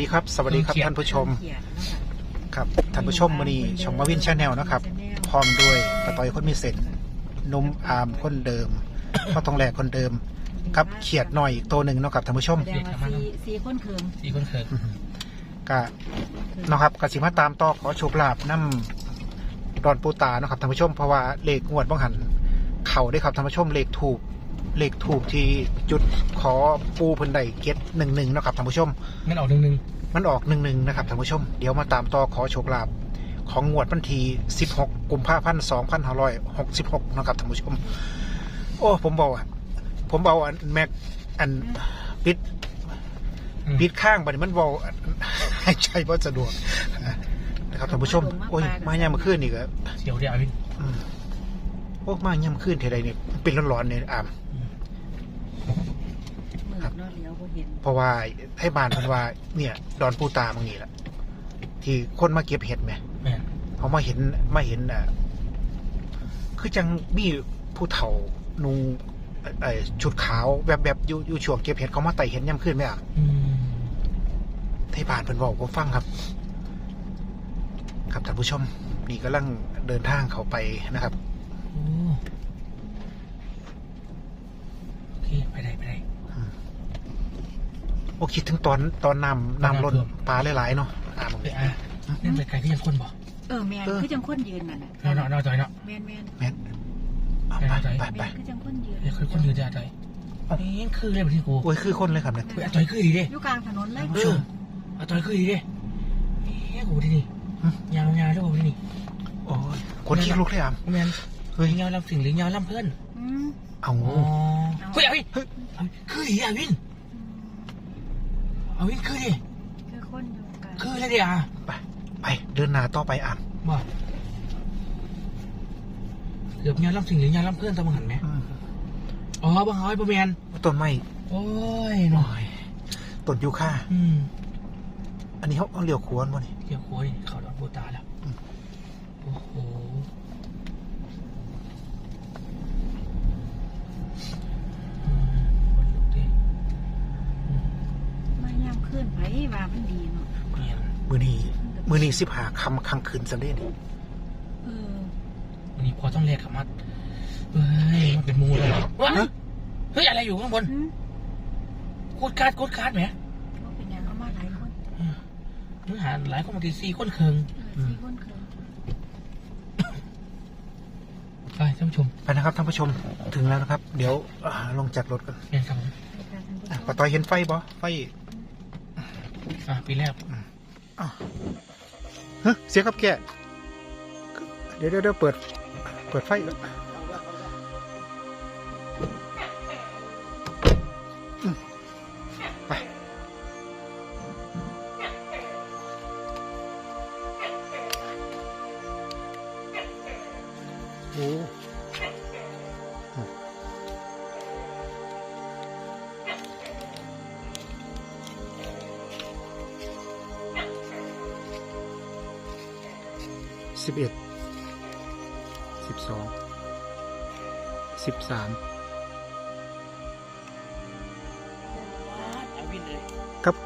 สวัสดีครับ สวัสดีครับเขียนท่านผู้ชมเขียนเนาะค่ะครับท่านผู้ชมวันนี้ช่องมาวินชาแนลนะครับพร้อมด้วยปะตอยคนมีเส้นหนุ่มอาร์มคนเดิมพ่อทองแหลกคนเดิมครับเขียดหน่อยอีกตัวหนึ่งเนาะครับท่านผู้ชมแสดงว่าสีสีคนเคืองสี่คนเคยอืมก็เนาะครับกสิมาตามต่อขอโชคลาภน้ำดอนปูตาเนาะครับท่านผู้ชมเพราะว่าเลขงวดบ้างหันเข่าได้ครับท่านผู้ชมเลขถูก เลขถูกที่จุดขอปูเพิ่นได้เก็ตหนึ่งหนึ่งเนาะครับท่านผู้ชมงั้นออกหนึ่งหนึ่งมันออกหนึ่งหนึ่งนะครับท่านผู้ชม เดี๋ยวมาตามต่อขอโชคลาภของงวดวันที่16 กุมภาพันธ์2566 นะครับท่านผู้ชม โอ้ ผมบอกอะผมบอกอันแม็กอันปิดปิดข้างบัดนี้มันบอกอันหายใจบ่สะดวกนะครับท่านผู้ชม โอ้ย มาย่ามมาขึ้นอีกอะเสียวเดียววินอืมโอ้ มาย่ามมาขึ้นเท่าใดเนี่ยเป็นร้อนๆเนี่ยอามมือ ครับนอกเลี้ยวบ่เห็นเพราะว่าให้บานเพันว่าเนี่ย ดอนปูตาบางนี่แหละที่คนมาเก็บเห็ดไหมแม่นเขามาเห็นมาเห็นอะคือจังมีผู้เฒ่านุงเอ่อชุดขาวแบบแบบอยู่อยู่ช่วงเก็บเห็ดเขามาไต่เห็นย่ำขึ้นไหมอะ อืมไทยบานเพิ่นบอกผมฟังครับ ครับท่านผู้ชมนี่กำลังเดินทางเขาไปนะครับ โอ้โอเคไปได้ไปได้ โอ้คิดถึงตอนตอนน้ำน้ำล้นน้ำท่วมปลาหลายๆเนาะอ่ามึงไปอะนั่นไปไกลที่ยังคนบอกเออแมนคือจังคนยืนน่ะนะเนาะเนาะเนาะจอยเนาะแมนแมนแม่นเอาไปไปไปแมนคือจังคนยืนเดี๋ยวคือคนยืนจะจอยนี่คือเรียกไปที่กูโอ้ยคือคนเลยครับเนี่ยเฮ้ยอาจอยคือดีเด้อยู่กลางถนนเลยเอออาจอยคือดีเด้เฮ้ยกูที่นี่ยาวยาวด้วยกูที่นี่โอ้ยคนขี้ลุกเลยอะแม่นเฮ้ยยาวลำสิงหรือยาวลำเพื่อนอืมเอาอ๋อเฮ้ยอาวินเฮ้ยอาวินคือดีอาวิน อาวินคือดิคือคนอยู่กลางคืออะไรดิอะไปไปเดินหน้าต่อไปอะบ่เกือบยาวลำสิงหรือยาวลำเพื่อนตะมังหันไหมอืมอ๋อบังเอ้อยประแมนต้นไม้โอ้ยหหน่น่ออยยต้นยูคาอืมอันนี้เขาเอาเหลียวขวนบ่นี่เกี่ยวโค้ยเขาโดนปูตาแล้ว อืม โอ้โหอืมคนลุกดิ มาย่ำขึ้นไปว่ามันดีเนาะ เปลี่ยน มือนี้ มือนี้สิบหาคำคังคืนสำเร็จนี่เออวันนี้พอต้องเรียกกับมัดเฮ้ยมันเป็นมูเลยเหรอวะเฮ้ย อะไรอยู่ข้างบนอืมกูดการ์ดกูดการ์ดไหมเขาเป็นยังเอามาหลายคนเนื้อหาหลายคนมาตีสี่คนเคืองเออสี่คนเคืองไปท่านผู้ชมไปนะครับท่านผู้ชมถึงแล้วนะครับ เดี๋ยวอ่าลงจากรถกันเรียนครับผมไปกลางถนนอะปะตอยเห็นไฟบ่ไฟอะปีแรกอ้าว เฮ้ยเสียงกับแกเดี๋ยวเดี๋ยวเดี๋ยวเปิด เปิดไฟก่อน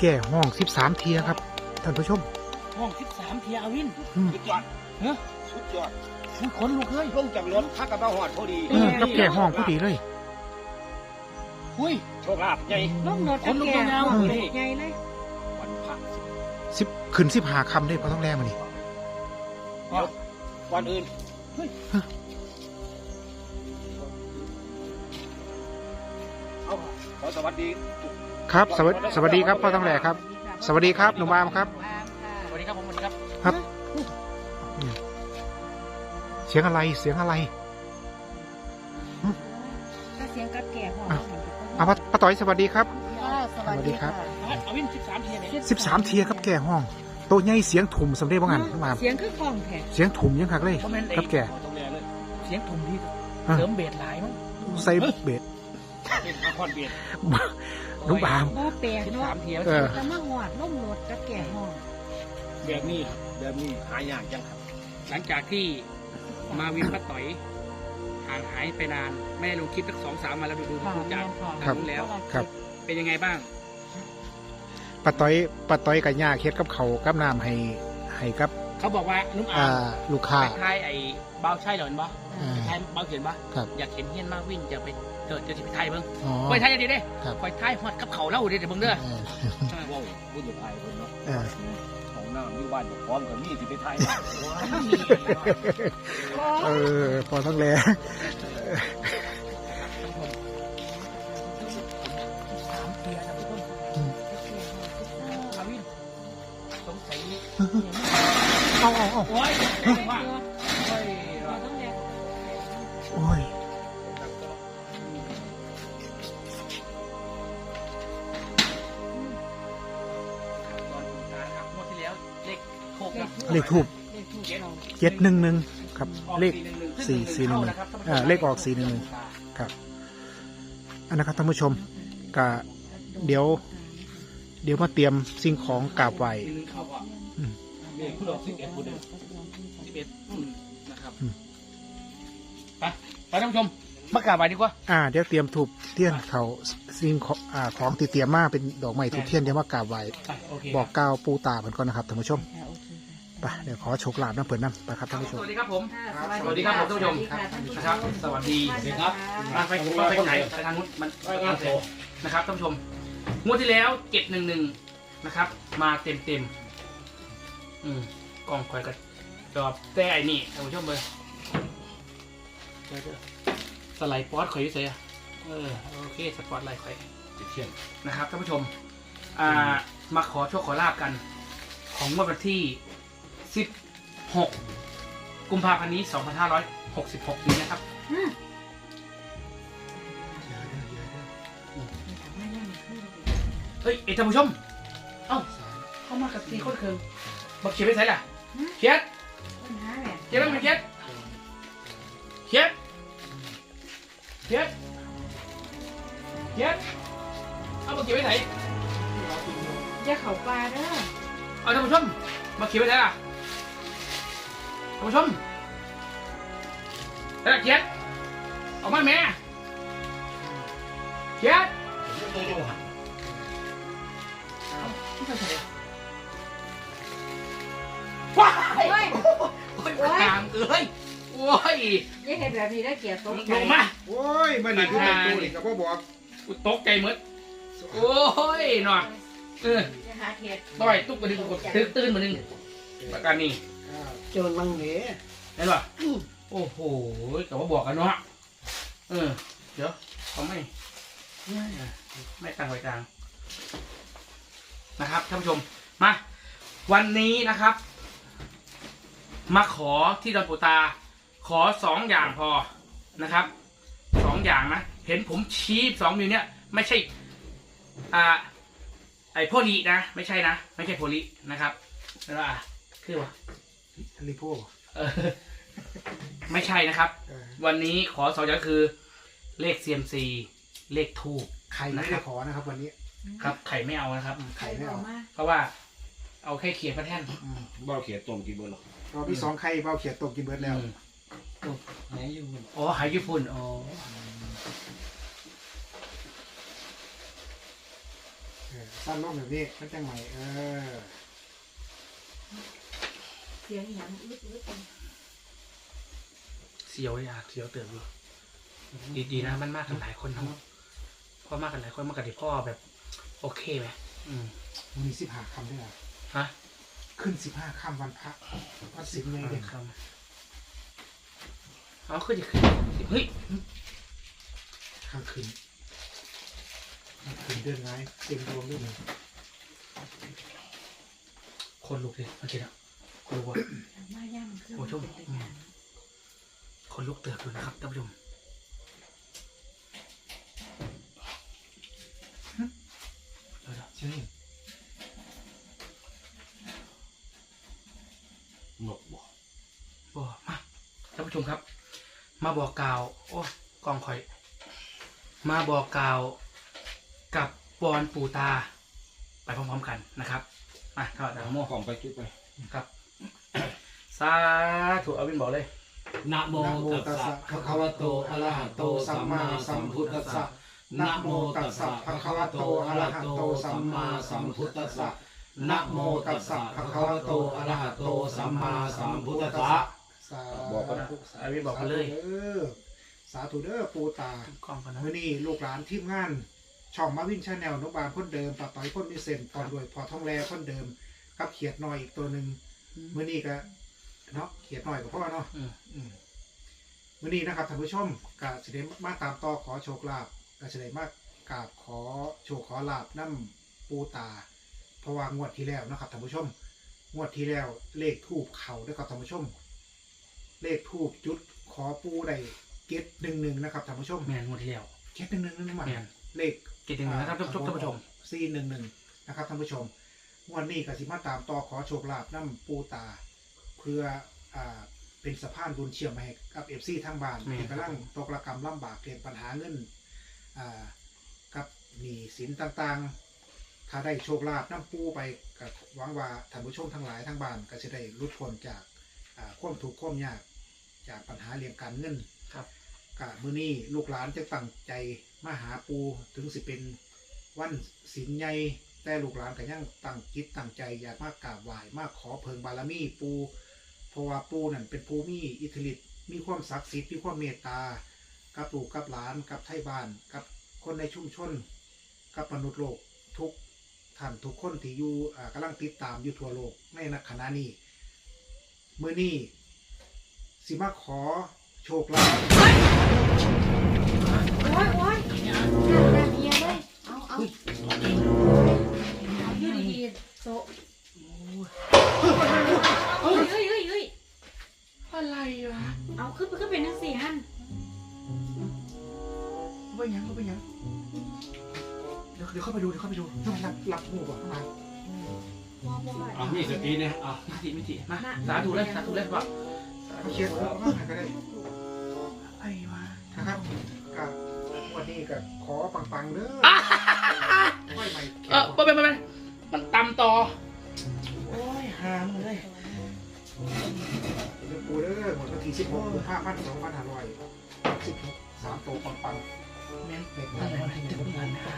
กับแก่ห้องสิบสามเทียครับท่านผู้ชม ห้องสิบสามเทียอาวินอืม สุดยอดเฮ้ยสุดยอดมันขนลุกเลยลงจากรถพักกับมาหอดพอดีเออกับแก่ห้องพอดีเลยหุ้ย โชคลาภใหญ่ลงรถคนลุกแก่ยาวห้องๆเลยใหญ่เลยวันพระสิบขึ้นสิบหาคำได้พอต้องแรงมานี่เดี๋ยววันอื่นเอาขอสวัสดีทุก ครับสวัสสวัสดีครับพ่อต้องแหลครับ สวัสดีครับหนุ่มอามครับ สวัสดีครับผมสวัสดีครับครับ เสียงอะไรเสียงอะไรก็เสียงกับแก่ห้องอะอาป้าป้าต่อยสวัสดีครับค่ะสวัสดีค่ะอาวินสิบสามเทียเนี่ยสิบสามเทียครับแก่ห้องโตใหญ่เสียงถุ่มสำเร็จว่างันมาเสียงคือคล่องแท้เสียงถุ่มยังคักเลยเพราะมันครับแก่ขอต้องแลเลยเสียงทุ่มที่อะเสริมเบสหลายมั้งใส่เบ็ดเป็นพระคอนเบีย ดนุ่มอามบ่แปลกสิบเนาะสามเทียเออแต่มาหอดล่มรถกับแก่ห้องแบบนี้แบบนี้หายากจังครับ หลังจากที่มาวินป้าต่อยห่างหายไปนาน ไม่ได้ลงคลิปสักสองสามมาแล้วดูดูค่ะดูจากแม่นค่ะทางนู้นแล้ว ครับ เป็นยังไงบ้าง ปะต้อยปะต้อยกับย่าเฮ็ดกับเขาวกับน้ำให้ให้กับเขาบอกว่านุ่มอ่าอามลูกค้า ไปทายไอ้เบาใช่เหรอเห็นปะอ่าไปทายเบาเขียนปะครับ อยากเห็นเฮียนมากวินจะไป เกิดจะไปไทยเบิ้งอ๋อ ไปไทยจะดีเด้ครับไปไทยฮอดกับเขาเล่าเด้เดี๋ยวเบิ้งเด้อเออใช่ว้าวพูดอยู่ไทยคนเนาะเออของหน้ามีบ้านอยู่พร้อมกับมีที่ไปไทยเออพอต้องแลอาวินสงสัยเอาเอาเอาโอ้ยว่า เลขทูบเลขถูกเราเจ็ดหนึ่งหนึ่งครับออกเลข411สี่สี่หนึ่งหนึ่งท่าะครับท่านผู้ชมอ่าเลขออกสี่หนึ่งหนึ่งครับอันนะครับท่านผู้ชมกะเดี๋ยว เดี๋ยวมาเตรียมสิ่งของกราบไหวสี่หนึ่งเข้าก่อนอืมเลขผู้ดอกสิบเอ็ดผู้เดิม สิบเอ็ดอืมนะครับอืม ไปไปท่านผู้ชมมากราบไหว้ดีกว่าอ่า เดี๋ยวเตรียมถูกเทียนเขาสิ่งของอ่าของที่เตรียมมาเป็นดอกไม้ถูกเทียนเดี๋ยวมากราบไหว ไปโอเค บอกกล่าวปูตาเหมือนก่อนนะครับท่านผู้ชม ค่ะโอเค ไปเดี๋ยวขอโชคลาภน้ำเปิดน้ำไปครับท่านผู้ชสมวัสดีครับผมค่ะสวัสดีครับผมท่านผู้ชม นะครับ สวัสดีครับมาไปมาไปไหนไปทางนู้นมันมันโตนะครับท่านผู้ชม งวดที่แล้วเจ็ดหนึ่งหนึ่งนะครับ มาเต็มเต็มๆอืมกล่องคอยกับจอบแต่ไอ้นี่ท่านผู้ชมเลยเดี๋ยวเดี๋ยวสไลด์ป๊อตข่อยอยุ่เสียเออโอเคสปอตไลท์ข่อย เที่ยงนะครับท่านผู้ชม อ่า มาขอโชคขอลาบกัน ของงวดวันที่ 16 กุมภาพันธ์นี้ 2566 นี้นะครับเฮ้ยเอยท่านผู้ชม เอ้า เข้ามากับสีคนเคืองบอกเขียนไปใส่ล่ะ เขียนเขียนแล้วมันเขียนเขียนเขียนเขียนเอาบอกเขียนไปไหนอย่าเขาปลาเด้อเอาท่านผู้ชมมาเขียนไปไหนล่ะ ท่านผู้ชมแล้วเขียนออกมาแม่เขียนว้ายโอ้ยโอ้ยทางเอ้ยโอ้ยอย่าเห็นแบบนี้ได้เกียรติตกใจลงมา โอ้ยมาหนีขึ้นไปตู้นี่กับพ่อบอกกูตกใจหมดโอ้ยหน่อยเอออย่าหาเกียรติ ต่อยตุ๊กกระดึงกดตื่นตื่นมาหนึ่งประการนี้ จนลังเหเห็นป่ะโอ้โหแต่ว่าบอกกันเนาะเออ เดี๋ยวเขาไม่ ไม่ตั้งไว้กลางนะครับท่านผู้ชมมาวันนี้นะครับ มาขอที่ดอนปูตา ขอสองอย่างพอนะครับสองอย่างนะเห็นผมชี้สองนิ้วเนี่ย ไม่ใช่ อ่า ไอโพลีนะ ไม่ใช่นะ ไม่ใช่โพลีนะครับแล้วอะคือว่า รีโพเออไม่ใช่นะครับวันนี้ขอสองอย่างคือ เลข CMC เลขทูบ ใครไม่ได้ขอนะครับ วันนี้ครับ ไข่ไม่เอานะครับไข่ไม่เอามาเพราะว่าเอาแค่เขียนพระแท่นอืมบ้าเขียนตรงกี่เบอร์หรอรอบที่สองไข่เบาเขียดตกกินเบิร์ดแล้วอืมไหนอยู่อ๋อหายญี่ปุ่นอ๋อเออสั้นลงแบบนี้มันจังใหม่เออ เสียงหยังอึดอึดเสียวอย่าเสียวเตือนอยู่ดีดีๆนะมันมากกันหลายคนทั้งพ่อมากกันหลายคนมากกันที่พ่อแบบ โอเคไหมอืมมีสิบห้าคำด้วยนะฮะขึ้นสิบห้าคำวันพระวัดสิงห์ไงเด็กครับเอาขึ้นจะขึ้นเฮ้ยข้างคืนข้างคืนเดือนไงเต็มดวงด้วยหนึ่งคนลุกเลยโอเคนะค นลุกว่ะมาย่ำเครื่องโอ้ชมอืมคนลุกเติบอยู่นะครับท่านผู้ชมหึเดี๋ยวใช่นกบ่ๆบอกมาท่านผู้ชมครับ มาบอกกล่าว โอ้กองคอย มาบอกกล่าวกับบอนปูตา ไปพร้อมๆกันนะครับมาถอดดาวโม่ ของไปจุดไป ครับสาธุเอาวินบอกเลย นะโมตัสสะภะคะวะโตอะระหะโตสัมมาสัมพุทธัสสะนะโมตัสสะภะคะวะโตอะระหะโตสัมมาสัมพุทธัสสะนะโมตัสสะภะคะวะโตอะระหะโตสัมมาสัมพุทธัสสะ สาบอกกันธุอาวิบอกกันเลยเออสาธุเด้อปูตา กล้องกันนะเมื่อนี้ลูกหลานทีมงาน ช่องมาวินชาแนลนกบาลคนเดิมปะต่อยคนมีเซนพร้อมด้วยพอท้องแลคนเดิม กับเขียดน้อยอีกตัวหนึ่งเมื่อนี้ก็ เนาะเขียดน้อยกับพ่อเนาะอืมอืมมื่อนี้นะครับท่านผู้ชมกาสิเดมาตามต่อขอโชคลาภกาสิเดมากราบขอโชคขอลาบน้ำปูตาเพราะว่างวดที่แล้วนะครับท่านผู้ชม งวดที่แล้วเลขทูบเข่าด้วยครับท่านผู้ชม เลขทูบจุดขอปูได้เก็ตหนึ่งหนึ่งนะครับท่านผู้ชมแมนงวดที่แล้วเก็ตหนึ่งหนึ่งนั่นหมายแมนเลขเกตหนึ่งนะครับท่านผู้ชมท่านผู้ชมซีหนึ่งหนึ่งนะครับท่านผู้ชมงวันนี้กสิมาตามต่อขอโชคลาภน้ำปูตาเพื่ออ่าเป็นสะพานบุญเชื่อมให้กับเอฟซีทางบ้านแม่นที่กำลังตกระกรรมลำบากเกิดปัญหาเงินอ่ากับหนี้สินต่างๆ ถ้าได้โชคลาภน้ำปูไปกับหวังว่าท่านผู้ชมทั้งหลายทั้งบ้านก็จะได้หลุดพ้นจากอ่าความทุกข์ความยากจากปัญหาเรื่องการเงิน ครับกะมื้อนี้ลูกหลานจะตั้งใจมาหาปูถึงสิเป็นวันศีลใหญ่แต่ลูกหลานก็ยังตั้งจิตตั้งใจอยากมากราบไหว้มาขอเพิงบารมีปู เพราะว่าปูนั่นเป็นปูมีอิทธิฤทธิ์มีความศักดิ์สิทธิ์มีความเมตตา กับลูกกับหลานกับไทบ้านกับคนในชุมชน กับมนุษย์โลกทุกท่านทุกคนที่อยู่อ่ากำลังติดตามอยู่ทั่วโลกในณขณะนี้มื้อนี้สิมาขอโชคลาภโอ้ยโอ้ยแบบเมียเลย เอาเอาเอาอยู่ดีๆโซะเฮ้ยเฮ้ยเฮ้ยเฮ้ย อะไรวะเอาขึ้นขึ้นเป็นนักสี่ฮันว่ายังก็เป็นยังเดี๋ยวเดี๋ยวเข้าไปดูเดี๋ยวเข้าไปดูต้องรับรับหูก่อนมาพ่อพ่ออะมีสติเนี่ยอะมิติมิติมาสาธุเลยสาธุเลยว่าเอาเช็ดออกมาก็ได้ไอ้วะนะครับกับวันนี้กับขอปังๆเด้อค่อยใหม่เออไม่เป็นไม่เป็นมันตำต่อ อหมดวันที่16กุมภาพันธ์2566สามโตปังแม่นอะไรมาถึงเงินนะ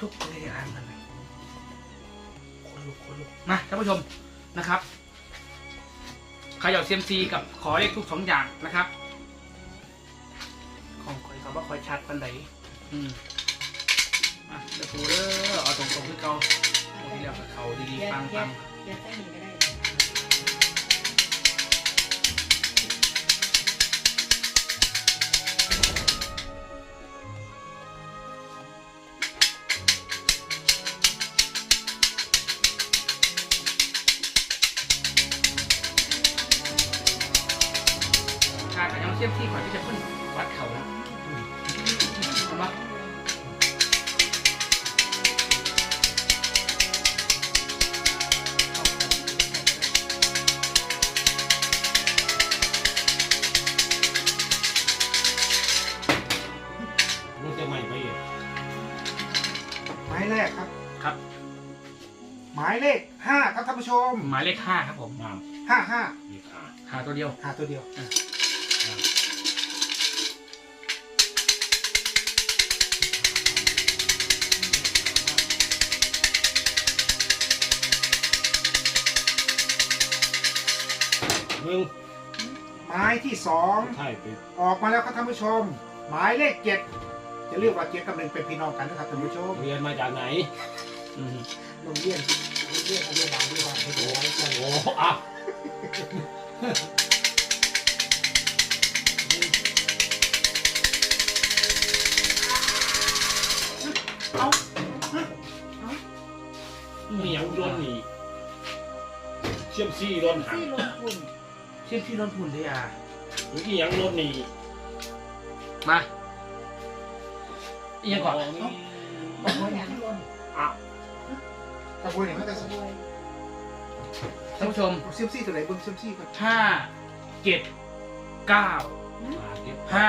ทุกเลยอ่านมันเลยคนลุกคนลุกมาท่านผู้ชมนะครับเขย่าเซียมซีกับขอเลขทุกสองอย่างนะครับ ของคอยเขาว่าคอยชัดปันไหนอืมอะเดี๋ยวปูเด้อเอาตรงๆคือเก่าตรงที่แล้วกับเขาดีๆปังปั เดี๋ยวใส่หนึ่งก็ได้ชาขยำเซียมซีก่อนที่จะขึ้นวัดเขานะเอามามันจะใหม่ไปอีกๆหมายแรกครับ ครับ หมายเลข5ครับท่านผู้ชมหมายเลขห้าครับผมน้55ำอีกอะหาตัวเดียว หาตัวเดียว หนึ่งหมายที่สองใช่ไปออกมาแล้วครับท่านผู้ชม หมายเลขเจ็ดจะเรียกว่าเจ็ดกับหนึ่งเป็นพี่น้องกันนะครับท่านผู้ชมเรียนมาจากไหนอืมโรงเรียนโรงเรียนอนุบาลด้วยกันให้ดูไว้กันโอ้อะเอามีอย่างโดนหนีเชื่อมซี่โดนหักซี่ลงทุนเช่นที่นนทุนเลยอะหรืออีหยังโดนหนีมาอีกอย่างก่อนนี่เอาอย่างลงอะตะบวยเนี่ยมันจะด้วยท่านผู้ชมเซียมซี่ตัวไหนเบิ้งเซียมซี่ก่อนห้าเจ็ดเก้ามาเก็บห้า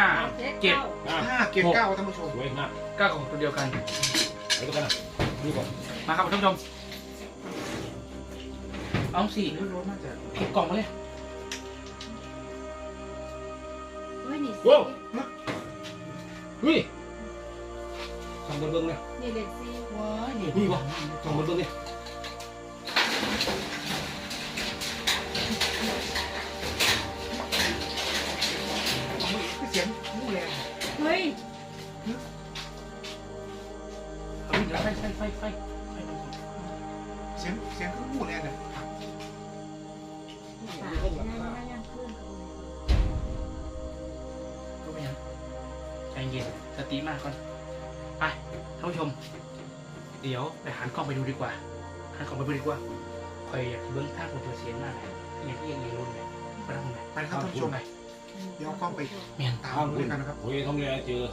เจ็ดอะห้าเกียรเก้าท่านผู้ชมสวยมากเก้าของตัวเดียวกันไปดูกันนะนี่ก่อนมาครับท่านผู้ชมเอาสี่นี่รถน่าจะเก็บกล่องมาเลย เฮ้ยนี่โว้วเฮ้ยบิ่งเนี่ยนี่เด็กซีว้ายนี่นี่บ่ส่องมาเบิ่งเนี่ยเสียงนี่แรงเฮ้ยเอาอีกแล้วไฟไฟไฟไฟ ติมากก่อน ไปท่านผู้ชม เดี๋ยวไปหันกล้องไปดูดีกว่า หันกล้องไปดูดีกว่าคอยอยากเบิ้งท่าของตัวเสียงมากเลยอย่างที่ยังมีรุ่นเลยไปทางไหนไปนะครับท่านผู้ชมไปเดี๋ยวเอากล้องไปเมียนตามอ้าวดูคุด้วยกันนะครับโอ้ยท้องแก่เจอ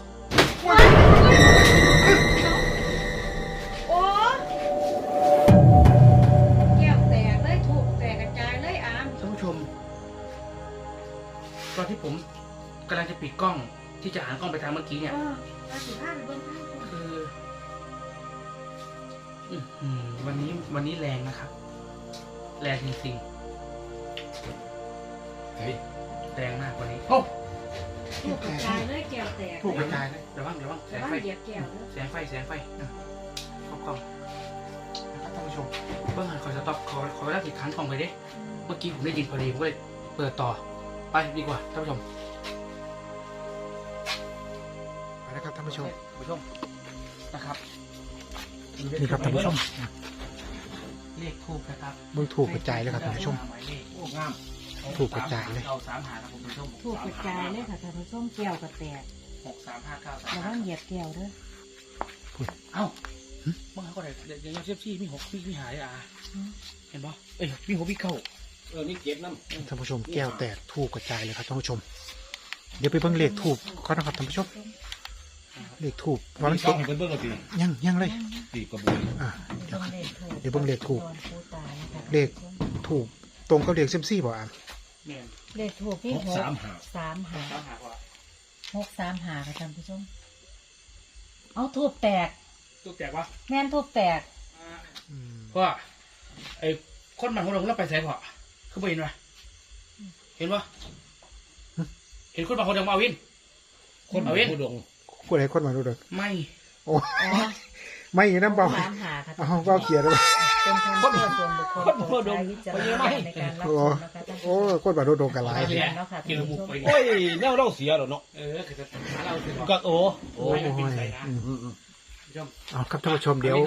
โอ้แก้วแตกเลยถูกแตกกระจายเลยอามท่านผู้ชม ตอนที่ผมกำลังจะปิดกล้อง ที่จะหันกล้องไปทางเมื่อกี้เนี่ยเออมาสิพาไปเบิ่งทางคุณคืออื้อหือวันนี้วันนี้แรงนะครับ แรงจริงเฮ้ยๆแรงมากวันนี้โอ้ถูกกระจายเลยแก้วแตกถูกกระจายเลยเดี๋ยวว่างเดี๋ยวว่างแสแต่งว่าไฟเหยียบแก้วเลยแสงไฟแสงไฟอะเข้ากล้องนะครับท่านผู้ชมเบื้องหันคอยสต็อปขอขอเวลาติดค้างกล้องไปดิเมื่อกี้ผมได้ยินพอดีผมก็เลยเปิดต่อไปดีกว่าท่านผู้ชม นะครับท่านผู้ชมท่านผู้ชมนะครับนี่ครับท่านผู้ชมเลขทูบนะครับเบิ่งถูกกระจายเลยครับท่านผู้ชมหมายเลขโอ้งามถูกกระจายเลยเอาสามหาครับผมท่านผู้ชมถูกกระจายเลยค่ะท่านผู้ชมแก้วกระแตกหกสามห้าเก้าสามระวังเหยียบแก้วเด้อเอ้าเมื่อเขาก็ได้เดี๋ยวยังเซฟซี่มีหกมีมีหายอะเห็นปะเอ้ยมีหกมีเก้าเออนี่เก็บน้ำท่านผู้ชมแก้วแตกถูกกระจายเลยครับท่านผู้ชม เดี๋ยวไปเบิ่งเลขถูกก่อนนะครับท่านผู้ชม เลขถูกว่ามันช่ตองกให้เพิ่นเบิ่งก็ดียังยังเลย ตีกระบุยอ่าเดี๋ยวเบิ่งเลขถูกเดี๋ยวเบิ่งเลขถูกตอนผู้ตายนะคะเลขถูกตรงกับเลขเซยมซี่บ่อะเมียนเลขถูกนี่หกหกสามหาสามหาสามหาว่าหกสามหาค่ะท่านผู้ชม เอาทูบแตก ลูกแจกวะแม่นทูบแตกอืมเพราะว่าไอ้คนมันคนลงแล้วไปใส่พอคือไปเห็นปะเห็นปะเห็นคนบางคนยังมาวินคนเอาเว้ยผู้ดง ผู้ใดคนมาดูเด้อไม่โอ้อ๋อไม่อย่างนั้นเปล่าสามหาค่ะเอาเปล่าเขียนเลยเป็นความเชื่อส่วนบุคคลโปรดใช้วิจารณญาณในการรับชมนะคะท่านโอ้ผู้ชมคนมาดูโดนกันหลายไปเลยแล้วค่ะกินระบุไปโอ้ยแนวเราเสียแล้วเนาะเออคือจะหาเราคือก็โอ้โอ้โอ้ไม่เป็นไรนะอืมอืมอืมผู้ชมเอาครับท่านผู้ชมเดี๋ยว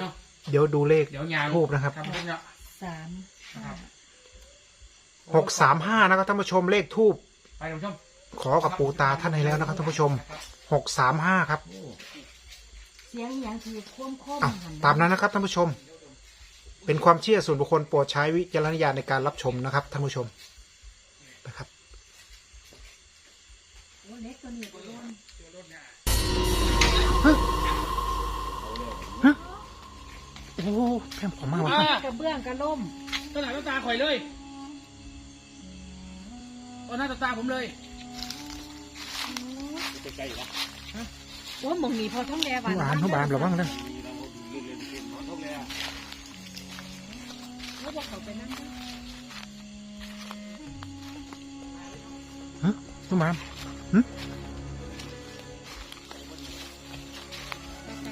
เดี๋ยวดูเลขเดี๋ยวยางทูบนะครับทำให้เนาะสามห้าหกสามห้านะครับท่านผู้ชมเลขทูบไปท่านผู้ชม ขอกับปู่ตาท่านให้แล้วนะครับท่านผู้ชมหกสามห้าครับโอ้เสียงอย่างคือโค้มโค้มอะตามนั้นนะครับท่านผู้ชม เป็นความเชื่อส่วนบุคคลโปรดใช้วิจารณญาณในการรับชมนะครับท่านผู้ชมนะครับโอ้เล็กตัวนี้ก็โดนโอ้แพงผมมากว่ะอ่ากระเบื้องกระล่มตาหน้าตาข่อยเลยตาหน้าตาผมเลย ใกล้ๆนะโอ้หมองนี้พอท้องแดผู้อ่านผู้บานระวังเด้อเขาบอกเขาไปนั่งด้วยฮะผู้บานหึ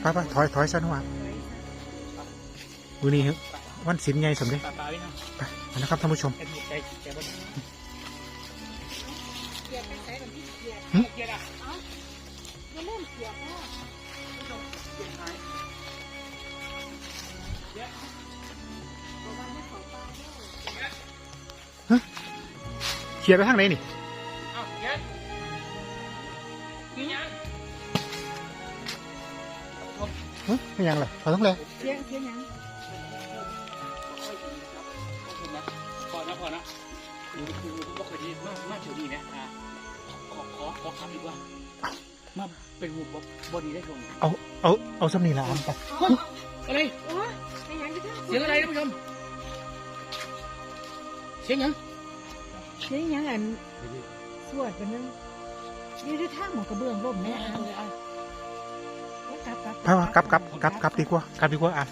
ไปไปถอยถอยซะนะวะดูนี่ครับวันศิลป์ไงสมเด็จตาตาไว้นะไปนะครับท่านผู้ชมแกถูกใจแกบ่นเกียร์ไปใส่กับพี่เกียร์หึเกียร์อะอย่า เล่นเกียร์พ่อเกียร์หายเกียร์ระวังไม่เขาตายด้วยเขียนไปทางไหนนี่เอ้าเกียร์นี่ยังฮะไม่ยังเลยขอต้องเลยเสียงเสียงหยังพอนะพอนะคือคือบ่เคยดีมากมากถึงนี่นะอะขอขอขอคำดีกว่า มาเป็นหูบอดีได้ลงเอาเอาเอาสำนีละอันไปอะไรโอ้ยไอ้หยังที่ท่านเสียงอะไรท่านผู้ชมเสียงหยังเสียงหยังอันสวดกันนึงนี่ด้วยทางหมอกระเบื้องล่มแม่แม่เอาเลยอะกลับกลับไปว่ากลับกลับกลับกลับดีกว่ากลับดีกว่าอะ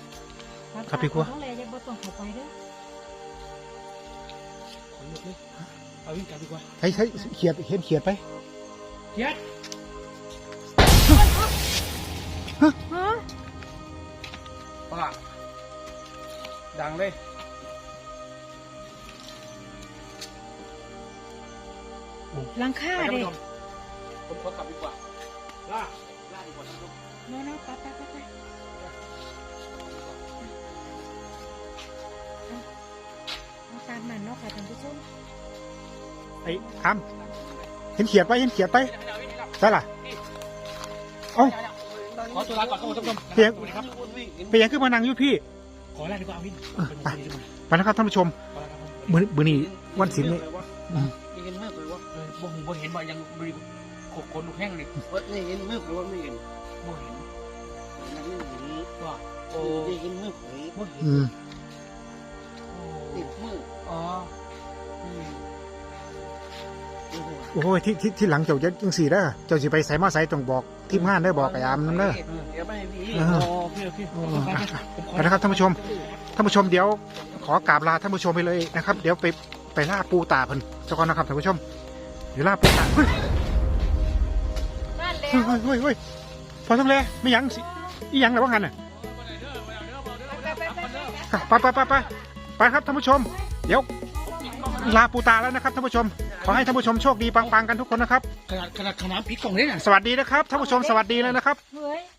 ครับพี่กลัวต้องแลยังบ่ต้องเข้าไปเด้อขนลุกเลยเอาวิ่งกลับดีกว่าใช้ใช้เขียดเห็นเขียดไปเย็ด ฮะว่าดังเลยหลังคาไปท่านเด็ผู้ชมผมขอกลับดีกว่าล่าล่าดีกว่าท่านผู้ชมน้องๆไปไปไปไปเอาตามมันเนาะค่ะท่านผู้ชมไอ้อ้ำเห็นเขียดไปเห็นเขียดไปใช่ล่ะเอ้า ขอตัวลาก่อนท่านผู้ชมเพียงสวัสดีครับไปยังขึ้นมานั่งอยู่พี่ขอแรกดีกว่าวินไปไปนะครับท่านผู้ชมมือมือนี้วันศิลป์นี่อืมนี่เห็นมือเลยว่าเออบ่งบ่เห็นบ่ยังบริขกคนลูกแห้งเลยนี่เห็นมือเลยว่าไม่เห็นบ่เห็นนั่นนี่ว่าโอ้นี่เห็นมือเลยบ่เห็นอืม โอ้ยที่ที่ที่หลังเจ้าจะจังสี่เด้อเจ้าสิไปใส่มาใส่ต้องบอกทีมงานได้อบอกไอ้อามนั่นเด้อ เดี๋ยวไม่พี่เออ โอเคโอเคเออไปนะครับท่านผู้ชม ท่านผู้ชมเดี๋ยวขอกราบลาท่านผู้ชมไปเลยนะครับ เดี๋ยวไปไปล่าปูตาเพิ่นเจ้าก่อนนะครับท่านผู้ชมเดี๋ยวล่าปูตาเฮ้ยนั่นแหละเฮ้ยเฮ้ยเฮ้ยพอทำเลยไม่หยังสิอีหยังหรือว่างันน่ะไปไปไปไปไปไปไปไปไปครับท่านผู้ชม เดี๋ยวลาปูตาแล้วนะครับท่านผู้ชม ขอให้ท่านผู้ชมโชคดีปังๆกันทุกคนนะครับ ขนาดขนาดขนาดพริกกล่องเลยน่ะ สวัสดีนะครับท่านผู้ชมสวัสดีเลยนะครับ เฮ้ย